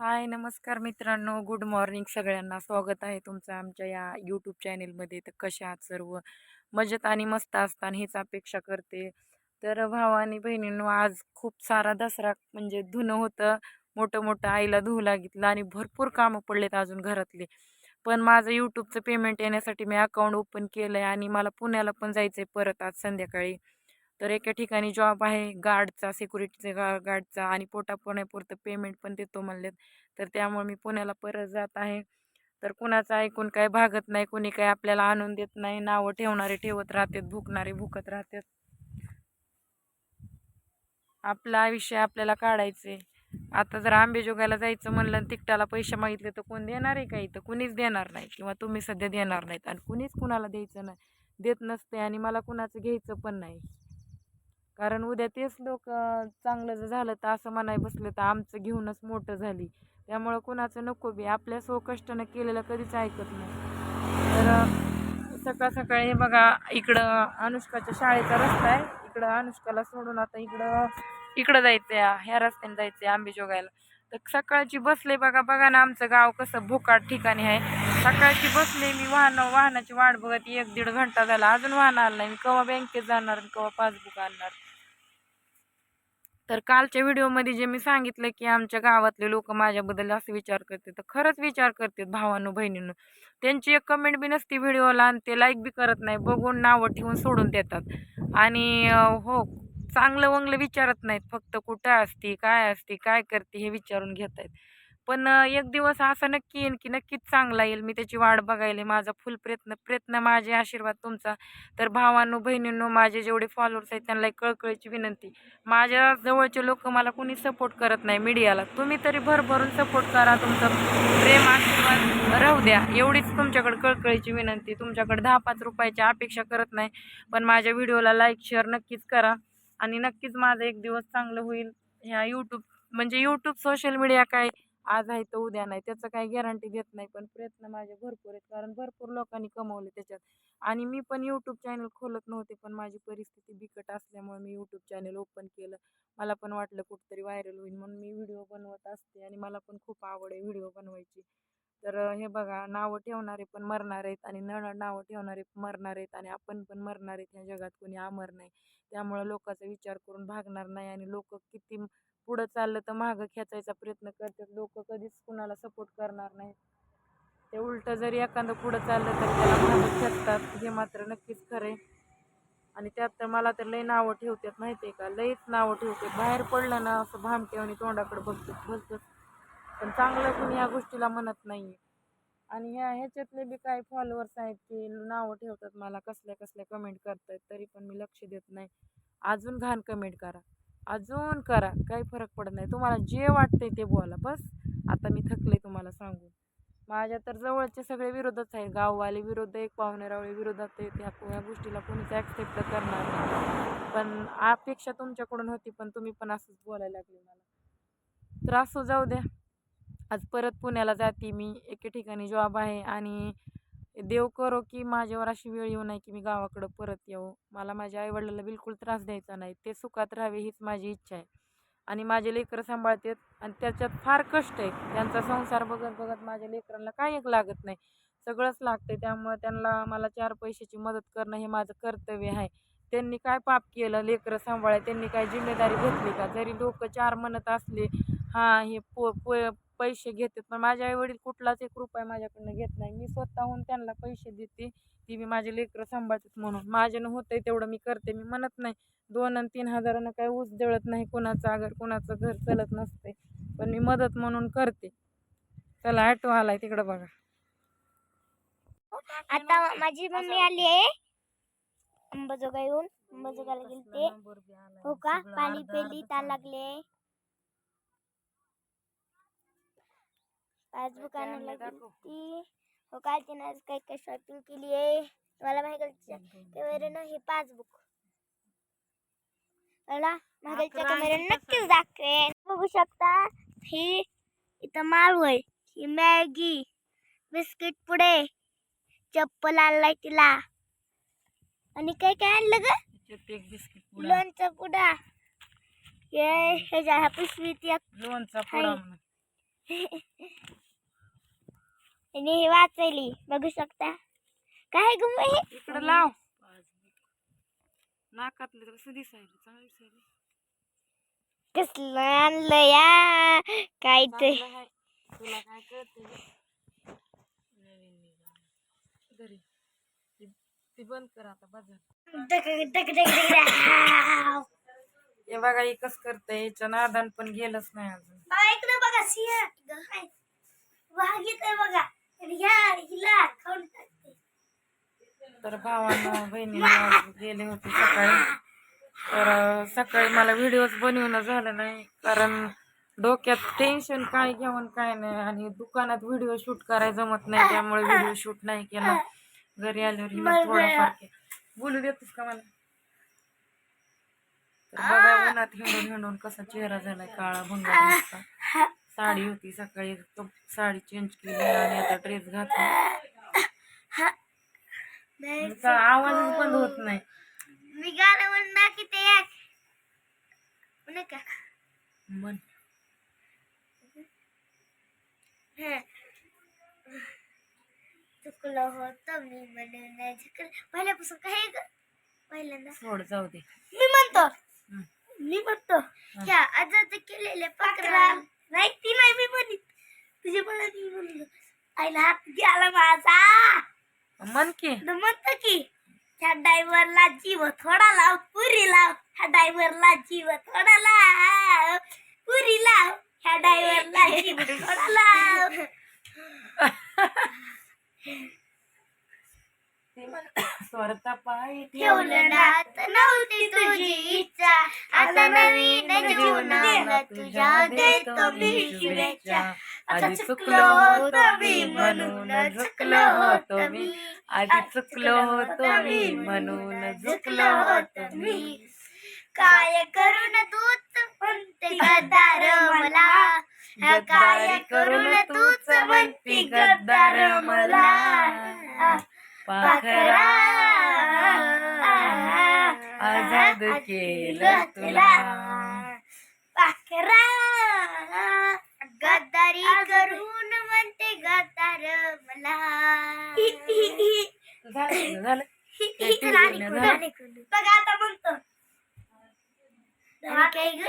हाय नमस्कार मित्रांनो. Good morning सगळ्यांना. स्वागत आहे तुमचं आमच्या या यूट्यूब चॅनेलमध्ये. तर कशा आहात सर्व? मजेत आणि मस्त असताना हीच अपेक्षा करते. तर भावा आणि बहिणींनो आज खूप सारा दसरा म्हणजे धुणं होतं. मोठं मोठं आईला धुवू लागितलं आणि भरपूर कामं पडलेत अजून घरातले. पण माझं यूट्यूबचं पेमेंट येण्यासाठी मी अकाउंट ओपन केलं आहे आणि मला पुण्याला पण जायचं आहे परत आज संध्याकाळी. तर एका ठिकाणी जॉब आहे गार्डचा सिक्युरिटीचा गा गार्डचा आणि पोटापोण्यापुरतं पेमेंट पण देतो म्हणलेत. तर त्यामुळे मी पुण्याला परत जात आहे. तर कुणाचं ऐकून काय भागत नाही कोणी काय आपल्याला आणून देत नाही नावं ठेवणारे ठेवत राहतात भुकणारे भुकत राहतात. आपलं आयुष्य आपल्याला काढायचे आता जर आंबेजोगायला जायचं म्हणलं तिकटाला पैसे मागितले तर कोण देणार आहे का इथं? कुणीच देणार नाही किंवा तुम्ही सध्या देणार नाहीत आणि कुणीच कुणाला द्यायचं नाही. देत नसते आणि मला कुणाचं घ्यायचं पण नाही. कारण उद्या तेच लोक चांगलं जर झालं तर असं म्हणाय बसलं तर आमचं घेऊनच मोठं झाली. त्यामुळं कुणाचं नको बी. आपल्या स्वकष्टानं केलेलं कधीच ऐकत नाही. तर सकाळ सकाळी हे बघा इकडं अनुष्काच्या शाळेचा रस्ता आहे. इकडं अनुष्काला सोडून आता इकडं इकडं जायचं आहे ह्या रस्त्याने जायचं आहे आंबेजोगायला तर सकाळची बसले बघा बघा ना आमचं गाव कसं भोकाट ठिकाणी आहे. सकाळची बसले मी वाहन वाहनाची वाट बघत एक दीड घंटा झाला. अजून वाहन आलं नाही. मी केव्हा बँकेत जाणार आणि केव्हा पासबुक आणणार? तर कालच्या व्हिडिओमध्ये जे मी सांगितलं की आमच्या गावातले लोक माझ्याबद्दल असं विचार करते तर खरंच विचार करतात भावानं बहिणींनो. त्यांची एक कमेंट बी नसती व्हिडिओला आणि ते लाईक बी करत नाही बघून नावं ठेवून सोडून देतात. आणि हो चांगलं वंगलं विचारत नाहीत फक्त कुठं असते काय असते काय करते हे विचारून घेत आहेत पण एक दिवस असा नक्की येईल की नक्कीच चांगला येईल. मी त्याची वाट बघायला माझा फुल प्रयत्न प्रयत्न माझे आशीर्वाद तुमचा. तर भावांनो बहिणींनो माझे जेवढे फॉलोअर्स आहेत त्यांना एक कळकळीची विनंती. माझ्या जवळचे लोक मला कोणी सपोर्ट करत नाही मीडियाला तुम्ही तरी भरभरून सपोर्ट करा तुमचं प्रेम आशीर्वाद राहू द्या. एवढीच तुमच्याकडे कळकळीची विनंती. तुमच्याकडे दहा पाच रुपयाची अपेक्षा करत नाही. पण माझ्या व्हिडिओला लाईक शेअर नक्कीच करा. आणि नक्कीच माझं एक दिवस चांगलं होईल. ह्या यूट्यूब म्हणजे यूट्यूब सोशल मीडिया काय? आज आहे तर उद्या नाही त्याचं काही गॅरंटी देत नाही पण प्रयत्न माझे भरपूर आहेत. कारण भरपूर लोकांनी कमवले त्याच्यात. आणि मी पण यूट्यूब चॅनल खोलत नव्हते पण माझी परिस्थिती बिकट असल्यामुळे मी यूट्यूब चॅनल ओपन केलं. मला पण वाटलं कुठंतरी व्हायरल होईल म्हणून मी व्हिडिओ बनवत असते आणि मला पण खूप आवड आहे व्हिडिओ बनवायची. तर हे बघा नावं ठेवणारे पण मरणार आहेत आणि न नावं ठेवणारे मरणार आहेत आणि आपण पण मरणार आहेत. ह्या जगात कोणी अमर नाही. त्यामुळं लोकांचा विचार करून भागणार नाही आणि लोक किती पुढं चाललं तर मागं खेचायचा प्रयत्न करतात. लोक कधीच कुणाला सपोर्ट करणार नाही ते उलटं जरी एखादं पुढं चाललं तर त्याला मागं खेचतात. हे मात्र नक्कीच खरं आहे आणि त्यात तर मला तर लई नावं ठेवतात माहिती आहे का? लईच नावं ठेवतात. बाहेर पडलं ना असं भामटे आणि तोंडाकडे बघतात बसतात. पण चांगलं कुणी या गोष्टीला म्हणत नाही आणि ह्या ह्याच्यातले बी काही फॉलोअर्स आहेत की नावं ठेवतात मला कसल्या कसल्या कमेंट करतात तरी पण मी लक्ष देत नाही. अजून घाण कमेंट करा. अजून करा काही फरक पडत नाही. तुम्हाला जे वाटतंय ते बोला बस. आता मी थकले तुम्हाला सांगू. माझ्या तर जवळचे सगळे विरोधच आहेत. गाववाले विरोध एक पाहुणेरावळे विरोधात आहेत. ह्या या गोष्टीला कोणीच ॲक्सेप्ट करणार नाही. पण अपेक्षा तुमच्याकडून होती पण तुम्ही पण असंच बोलायला लागले मला. तर असं जाऊ द्या. आज परत पुण्याला जाते मी. एके ठिकाणी जॉब आहे आणि देव करो की माझ्यावर अशी वेळ येऊ नये की मी गावाकडं परत येऊ. मला माझ्या आईवडिलाला बिलकुल त्रास द्यायचा नाही. ते सुखात राहावे हीच माझी इच्छा आहे. आणि माझे लेकरं सांभाळतात आणि त्याच्यात फार कष्ट आहे. त्यांचा संसार बघत बघत माझ्या लेकरांना काही एक लागत नाही. सगळंच लागतं आहे त्यामुळे त्यांना मला चार पैशाची मदत करणं हे माझं कर्तव्य आहे. त्यांनी काय पाप केलं? लेकरं सांभाळाय त्यांनी काय जिम्मेदारी घेतली का? जरी लोक चार म्हणत असले हां हे पो पो पैसे घेतात पण माझे आईवडील कुठलाच एक रुपया माझ्याकडनं घेत नाही. मी स्वतःहून त्यांना पैसे देते. ती मी माझे लेकरं सांभाळतात म्हणून. माझ्यानं होतंय तेवढं मी करते. मी म्हणत नाही दोन आणि तीन हजारानं काही ऊस जळत नाही कुणाचं अगर कोणाचं घर चालत नसते पण मी मदत म्हणून करते. चला ॲटो आलाय तिकडं बघा. आता माझी मम्मी आली आहे. अंबाजोगा येऊन गेली ते हो का? पाणी पेली ताण लागले पासबुक आणायला गेलती हो काय तिने आज काय काय शॉपिंग केली आहे. मला माहिती कॅमेरा हे पासबुक. मला नक्कीच दाखवेन. बघू शकता ही इथं माळवळ ही मॅगी बिस्किट पुडे चप्पल आणलाय तिला. आणि काय काय आणलं ग? लोणचं पुडा. हे ह्याच्या ह्या पिशवीत लोणचा. पुडा आणि हे वाचली. बघू शकता. काय ग मग हे? इकडं लाव. नाकातलं तर कसं दिसायला चांगलं दिसायला कसलं आणलं या? काय ते. तुला काय. घरी. ती- बंद कर आता बाजार. हे बघा कस करतंय. याच्या नादान पण गेलंच नाही अजून. बघा इकडे बघा सिंह. वाघ येतोय बघा. तर भावानं बहिणीनं आज गेले होते सकाळी. तर सकाळी मला व्हिडिओज बनवणं झालं नाही कारण डोक्यात टेन्शन काय घेऊन काय नाही आणि दुकानात व्हिडिओ शूट करायला जमत नाही त्यामुळे व्हिडिओ शूट नाही केला. घरी आल्यावर थोडंफार बोलू देतोस का मला? तर बघा उन्हात हिंडून हिंडून कसा चेहरा झालाय काळा नुसता. साडी होती सकाळी तो साडी चेंज केली आणि आता ड्रेस घातला. आवाज बंद होत नाही. मी गाणं म्हणणार की ते का? मन हं. चुकलं होतं मी म्हणून झुकलं पहिल्यापासून काय आहे ग? पहिल्यांदा. सोड जाऊ दे. मी म्हणतो. मी म्हणतो. ह्या आजाचं केलेले पकरा नाही ती नाही मी म्हणत. तुझे मला मी म्हणलो आईला हात गेला माझा. मन की. म्हणतो की ह्या ड्रायव्हरला जीव थोडा लाव पुरी लाव. ह्या ड्रायव्हरला जीव थोडा लाव. पुरी लाव. ह्या ड्रायव्हरला जीव थोडा लाव. स्वरता पाय ठेवलं नात नव्हती तुझी इच्छा. आता नवीन जीवनाला तुझ्या देतो मी शुभेच्छा. आता चुकलो होतो मी म्हणून झुकलो होतो मी. आधी चुकलो होतो मी म्हणून झुकलो होतो मी. काय करून तूच म्हणते गद्दार मला? काय करून तूच म्हणते गद्दार मला? पाखरा. आजाद केलं तुला. पाखरा. गद्दारी करून म्हणते गद्दार मला. झालं झालं. बघा आता म्हणतो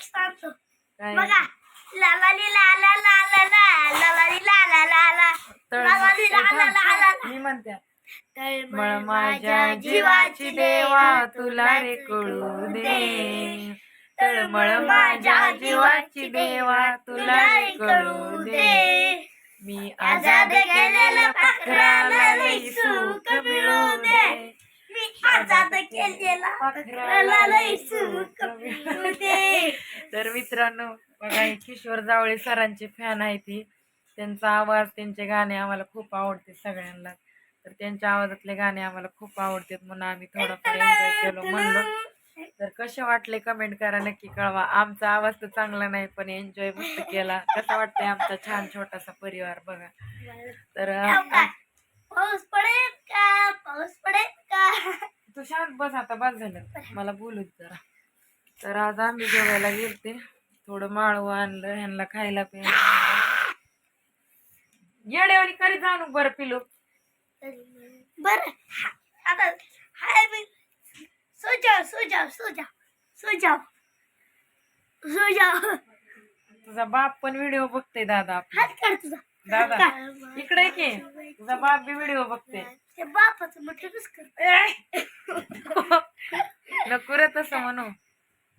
सांगतो बघा ला ला ली ला ला ला ला ला ला ला ली ला ला ला ला ला ला ली ला ला ला ला ला मी म्हणते. तळमळ मळ माझ्या जीवाची देवा तुला रे कळू दे. तळमळ माझ्या जीवाची देवा तुला रे कळू दे. मी आजाद केलेल्या पाखराला लई सुख मिळू दे. मी आजाद केलेला पाखराला लई सुख मिळू दे. तर मित्रांनो बघा हे किशोर जावळे सरांचे फॅन आहे ती. त्यांचा आवाज त्यांचे गाणे आम्हाला खूप आवडते सगळ्यांना. तर त्यांच्या आवाजातले गाणे आम्हाला खूप आवडतात म्हणून आम्ही थोडंफार एन्जॉय केलो म्हणलो. तर कसे वाटले कमेंट करा नक्की कळवा. आमचा आवाज तर चांगला नाही पण एन्जॉय मस्त केला. कसा वाटतंय आमचा छान छोटासा परिवार बघा. तर पाऊस पडेल का? पाऊस पडेल का? तू शांत बस आता बस झालं. मला बोलू दे जरा. तर आज आम्ही जेवायला गेलते. थोडं माळवं आणलं ह्यांना खायला प्यायला. येड्यावानी करी जाणू बरं पिलो. बर. आता हाय मी. सो जाओ सो जाओ सो जाओ सो जाओ. सो जाओ. तुझा बाप पण व्हिडिओ बघते दादा. हात काढ तुझा. दादा इकडे की. तुझा बाप बी व्हिडिओ बघते ते बापाचं मोठं कर. नको रे तसं म्हणू.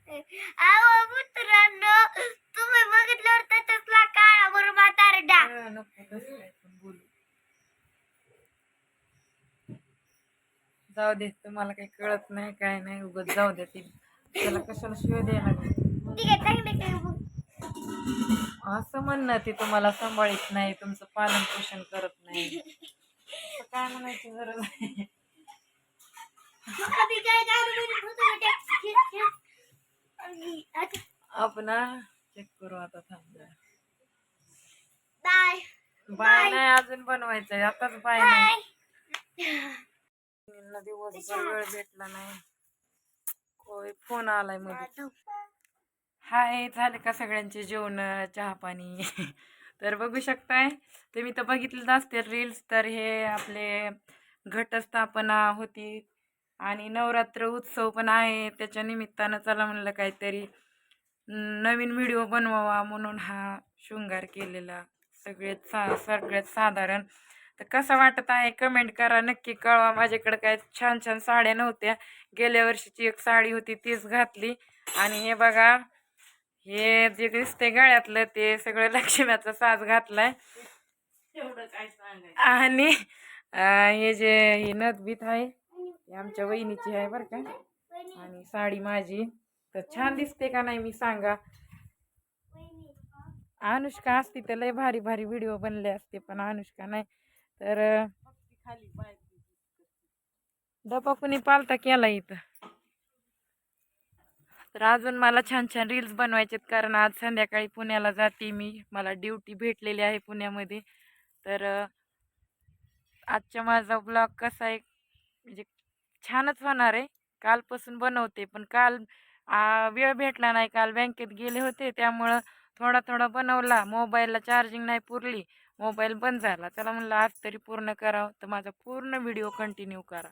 अहो मित्रांनो तुम्ही बघितल्यावर त्याच्यातला काळा बरोबर म्हातारडा अं, नको तसं काय पण बोलू जाऊ दे तुम्हाला काही कळत नाही काय नाही उगत जाऊ दे ती. त्याला कशाला शिवाय द्यायला असं म्हणणं ते तुम्हाला सांभाळीत नाही तुमचं पालन पोषण करत नाही. काय म्हणायची गरज आहे आपण चेक करू आता थांब जरा. बाय. बाय नाही अजून बनवायचंय आताच बाय नाही. दिवसभर वेळ भेटला नाही. होय फोन आलायमध्ये हाय झाले का सगळ्यांचे जेवण चहा पाणी? तर बघू शकताय तुम्ही तर बघितलं असते रील्स तर हे आपले घटस्थापना होती. आणि नवरात्र उत्सव पण आहे त्याच्या निमित्तानं चला म्हणलं काहीतरी नवीन व्हिडिओ बनवावा म्हणून हा शृंगार केलेला. सगळ्यात सा सगळ्यात साधारण तर कसा वाटत आहे? कमेंट करा. नक्की कळवा. माझ्याकडे काय छान छान साड्या नव्हत्या. गेल्या वर्षीची एक साडी होती तीच घातली. आणि हे बघा हे जे दिसते गळ्यातलं ते सगळं लक्ष्म्याचा साज घातलाय. तेवढं काय सांगायचं? आणि हे जे ही नदबीत आहे ती आमच्या वहिनीची आहे बरं का. आणि साडी माझी. तर छान दिसते का नाही मी सांगा. अनुष्का असती तर लय भारी भारी व्हिडिओ बनले असते पण अनुष्का नाही. तर डबा कुणी पालता केला इथं? तर अजून मला छान छान रील्स बनवायचेत कारण आज संध्याकाळी पुण्याला जाते मी. मला ड्युटी भेटलेली आहे पुण्यामध्ये. तर आजचा माझा ब्लॉग कसा आहे? म्हणजे छानच होणार आहे. कालपासून बनवते पण काल वेळ भेटला नाही. काल बँकेत गेले होते त्यामुळं थोडा थोडा बनवला. मोबाईलला चार्जिंग नाही पुरली. मोबाईल बंद झाला. त्याला म्हणलं आज तरी पूर्ण करावं तर माझा पूर्ण व्हिडिओ कंटिन्यू करा.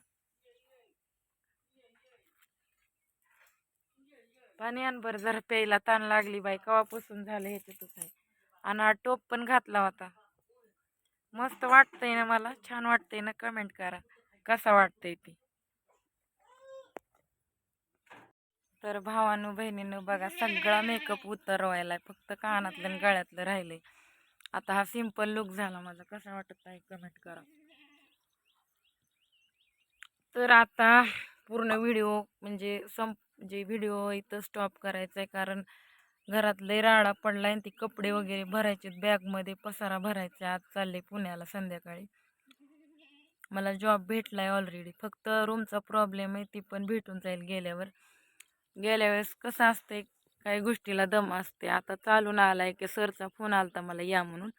पाणी आण बरं जरा प्यायला ताण लागली बाई कवापासून झालं हे ह्याच्यातच आहे आणि हा टोप पण घातला होता. मस्त वाटतंय ना मला? छान वाटतंय ना? कमेंट करा. कसा वाटतंय ती? तर भावानं बहिणीनं बघा सगळा मेकअप उतरवायलाय. फक्त कानातलं आणि गळ्यातलं राहिलंय. आता हा सिंपल लुक झाला माझा. कसा वाटत आहे? कमेंट करा. तर आता पूर्ण व्हिडिओ म्हणजे संप जे व्हिडिओ इथं स्टॉप करायचा आहे कारण घरात लय राडा पडला आणि ती कपडे वगैरे भरायचे बॅगमध्ये पसारा भरायचा. आज चालले पुण्याला संध्याकाळी. मला जॉब भेटला आहे ऑलरेडी फक्त रूमचा प्रॉब्लेम आहे ती पण भेटून जाईल गेल्यावर. गेल्या वेळेस कसं असतं काही गोष्टीला दम असते. आता चालून आलाय की सरचा फोन आलता मला या म्हणून.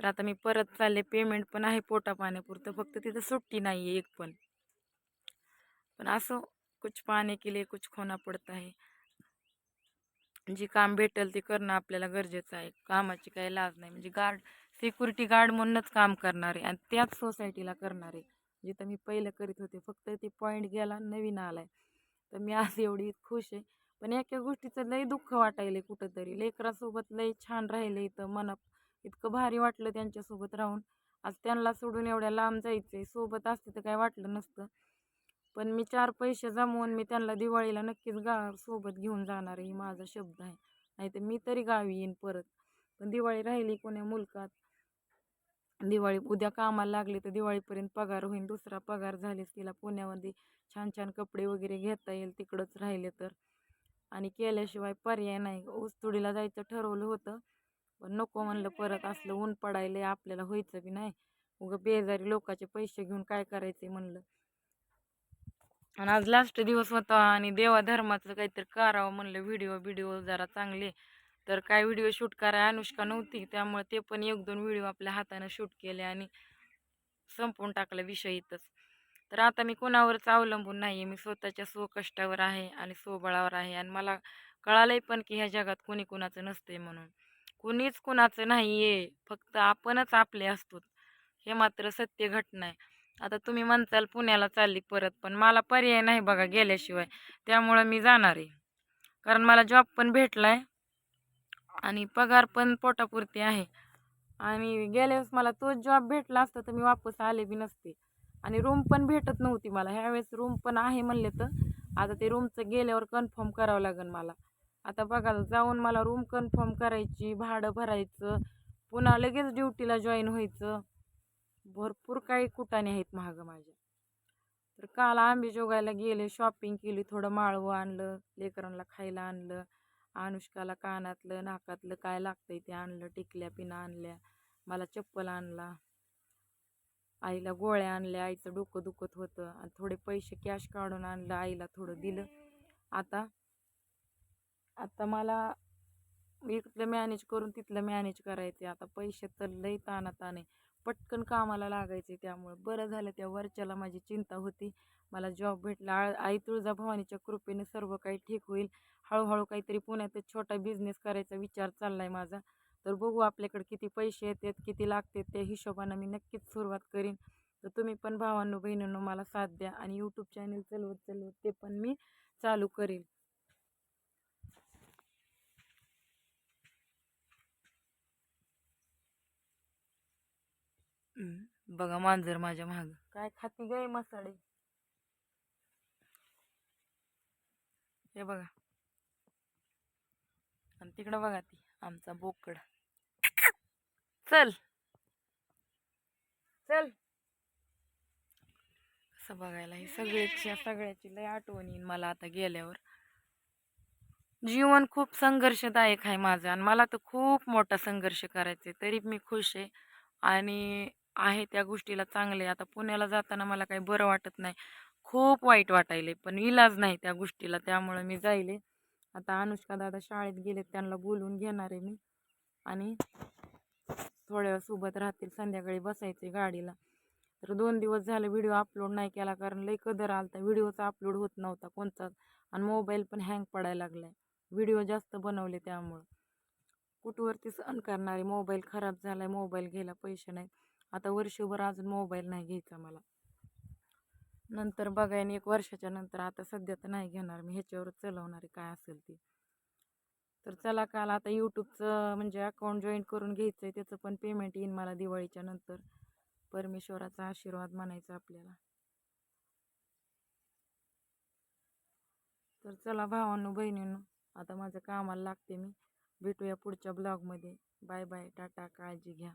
तर आता मी परत चालले. पेमेंट पण आहे पोटा पाण्यापुरतं फक्त तिथं सुट्टी नाही आहे एक पण. पण असं कुछ पाने के लिए कुछ खोना पडत आहे. जे काम भेटेल ते करणं आपल्याला गरजेचं आहे. कामाची काही लाज नाही. म्हणजे गार्ड सिक्युरिटी गार्ड म्हणूनच काम करणार आहे आणि त्याच सोसायटीला करणार. आहे जिथं मी पहिलं करीत होते. फक्त ते पॉईंट गेला नवीन आला आहे तर मी आज एवढी खुश आहे. पण एका गोष्टीचं लई दुःख वाटायले कुठंतरी. लेकरासोबत लई छान राहिले इथं मना इतकं भारी वाटलं त्यांच्यासोबत राहून. आज त्यांना सोडून एवढ्या लांब जायचंय. सोबत असते तर काय वाटलं नसतं. पण मी चार पैसे जमवून मी त्यांना दिवाळीला नक्कीच गा सोबत घेऊन जाणार आहे ही माझा शब्द आहे. नाही तर मी तरी गावी येईन परत. पण दिवाळी राहिली कोण्या मुलकात? दिवाळी उद्या कामाला लागले तर दिवाळीपर्यंत पगार होईल दुसरा पगार झालेच तिला पुण्यामध्ये छान छान कपडे वगैरे घेता येईल तिकडंच राहिले तर. आणि केल्याशिवाय पर्याय नाही. ऊसतोडीला जायचं ठरवलं होतं. पण नको म्हणलं परत असलं ऊन पडायलं आपल्याला व्हायचं बी नाही. उगं बेजारी लोकांचे पैसे घेऊन काय करायचे म्हणलं. आणि आज लास्ट दिवस होता आणि देवा धर्माचं काहीतरी करावं म्हणलं. व्हिडिओ बिडिओ जरा चांगले. तर काय व्हिडिओ शूट करायला अनुष्का नव्हती त्यामुळे ते पण एक दोन व्हिडिओ आपल्या हातानं शूट केले आणि संपवून टाकला विषय इथंच. तर आता मी कोणावरच अवलंबून नाही आहे मी स्वतःच्या स्वकष्टावर आहे आणि स्वबळावर आहे आणि मला कळालंय पण की ह्या जगात कोणी कुणाचं नसते म्हणून. कुणीच कुणाचं नाही आहे फक्त आपणच आपले असतो हे मात्र सत्य घटना आहे. आता तुम्ही म्हणताल पुण्याला चालली परत पण मला पर्याय नाही बघा गेल्याशिवाय. त्यामुळं मी जाणार आहे. कारण मला जॉब पण भेटला आहे आणि पगार पण पोटापुरती आहे. आणि गेल्यावेळेस मला तोच जॉब भेटला असता तर मी वापस आले बी नसते. आणि रूम पण भेटत नव्हती मला. ह्यावेळेस रूम पण आहे म्हणले तर. आता ते रूमचं गेल्यावर कन्फर्म करावं लागेल मला. आता बघा जाऊन मला रूम कन्फर्म करायची भाडं भरायचं पुन्हा लगेच ड्युटीला जॉईन व्हायचं. भरपूर काही कुटाने आहेत महाग माझ्या. तर काल आंबे जोगायला गेले शॉपिंग केली थोडं माळवं आणलं लेकरांना खायला आणलं अनुष्काला कानातलं नाकातलं काय लागतंय ते आणलं टिकल्या पिना आणल्या मला चप्पल आणला. आईला गोळ्या आणल्या आईचं डोकं दुखत होतं आणि थोडे पैसे कॅश काढून आणलं आईला थोडं दिलं. आता आता मला इथलं मॅनेज करून तिथलं मॅनेज करायचे आता पैसे तर लई ताना ताने पटकन कामाला लागायचे त्यामुळं. बरं झालं त्या वरच्याला माझी चिंता होती. मला जॉब भेटला. आ- आई तुळजाभवानीच्या कृपेने सर्व काही ठीक होईल. हळूहळू काहीतरी पुण्यात छोटा बिझनेस करायचा विचार चाललाय माझा. तर बघू आपल्याकडे किती पैसे येतात किती लागतात त्या हिशोबानं मी नक्कीच सुरुवात करीन. तर तुम्ही पण भावांनो बहिणींनो मला साथ द्या आणि यूट्यूब चॅनल चालवत चालवत ते पण मी चालू करेल बघा मांजर माझ्या माग. काय खाती गाय मसाले? हे बघा. आणि तिकडं बघा ती आमचा बोकड. चल. चल. असं बघायला हे सगळ्याची सगळ्याची लय आठवण येईन मला आता गेल्यावर. जीवन खूप संघर्षदायक आहे माझं आणि मला तर खूप मोठा संघर्ष करायचा आहे तरी मी खुश आहे. आणि आहे त्या गोष्टीला चांगले. आता पुण्याला जाताना मला काही बरं वाटत नाही. खूप वाईट वाटायले पण इलाज नाही त्या गोष्टीला त्यामुळे मी जाईले. आता अनुष्का दादा शाळेत गेले त्यांना बोलून घेणार आहे मी. आणि थोड्या वेळ सोबत राहतील संध्याकाळी बसायचे गाडीला. तर दोन दिवस झाले व्हिडिओ अपलोड नाही केला कारण लई कदर आलता. व्हिडिओचा अपलोड होत नव्हता कोणताच आणि मोबाईल पण हँग पडायला लागलाय. व्हिडिओ जास्त बनवले त्यामुळं. कुठवरती सहन करणारे मोबाईल खराब झालाय मोबाईल घ्यायला पैसे नाहीत. आता वर्षभर अजून मोबाईल नाही घ्यायचा मला. नंतर बघायन एक वर्षाच्या नंतर आता सध्या तर नाही घेणार मी. ह्याच्यावरच चालवणार काय असेल ती. तर चला काल आता यूट्यूबचं म्हणजे अकाउंट जॉईन करून घ्यायचं आहे त्याचं पण पेमेंट येईन मला दिवाळीच्या नंतर. परमेश्वराचा आशीर्वाद म्हणायचा आपल्याला. तर चला भावांनो बहिणींनो आता माझं कामाला लागते मी. भेटूया पुढच्या ब्लॉगमध्ये बाय बाय टाटा काळजी घ्या.